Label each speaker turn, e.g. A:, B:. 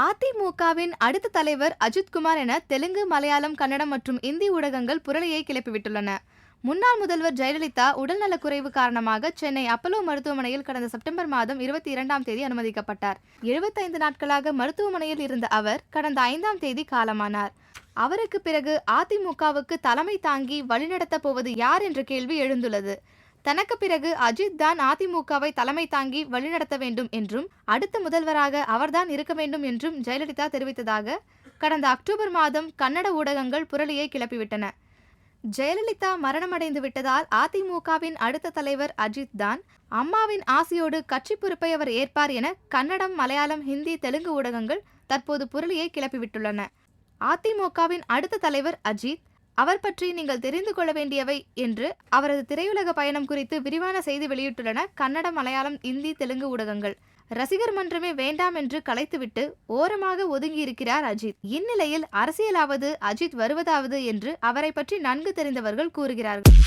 A: அதிமுகவின் அடுத்த தலைவர் அஜித்குமார் என தெலுங்கு மலையாளம் கன்னடம் மற்றும் இந்தி ஊடகங்கள் புரளியை கிளப்பிவிட்டுள்ளன. முன்னாள் முதல்வர் ஜெயலலிதா உடல்நலக்குறைவு காரணமாக சென்னை அப்பலோ மருத்துவமனையில் கடந்த செப்டம்பர் மாதம் இருபத்தி இரண்டாம் தேதி அனுமதிக்கப்பட்டார். எழுபத்தைந்து நாட்களாக மருத்துவமனையில் இருந்த அவர் கடந்த ஐந்தாம் தேதி காலமானார். அவருக்கு பிறகு அதிமுகவுக்கு தலைமை தாங்கி வழிநடத்தப் போவது யார் என்ற கேள்வி எழுந்துள்ளது. தனக்கு பிறகு அஜித் தான் அதிமுகவை தலைமை தாங்கி வழிநடத்த வேண்டும் என்றும் அடுத்த முதல்வராக அவர்தான் இருக்க வேண்டும் என்றும் ஜெயலலிதா தெரிவித்ததாக கடந்த அக்டோபர் மாதம் கன்னட ஊடகங்கள் புரளியை கிளப்பிவிட்டன. ஜெயலலிதா மரணமடைந்து விட்டதால் அதிமுகவின் அடுத்த தலைவர் அஜித் தான் அம்மாவின் ஆசையோடு கட்சி பொறுப்பை அவர் ஏற்பார் என கன்னடம் மலையாளம் ஹிந்தி தெலுங்கு ஊடகங்கள் தற்போது புரளியை கிளப்பிவிட்டுள்ளன. அதிமுகவின் அடுத்த தலைவர் அஜித் அவர் பற்றி நீங்கள் தெரிந்து கொள்ள வேண்டியவை என்று அவரது திரையுலக பயணம் குறித்து விரிவான செய்தி வெளியிட்டுள்ளன கன்னட மலையாளம் இந்தி தெலுங்கு ஊடகங்கள். ரசிகர் மன்றமே வேண்டாம் என்று கலைத்துவிட்டு ஓரமாக ஒதுங்கியிருக்கிறார் அஜித். இந்நிலையில் அரசியலாவது அஜித் வருவதாவது என்று அவரை பற்றி நன்கு தெரிந்தவர்கள் கூறுகிறார்கள்.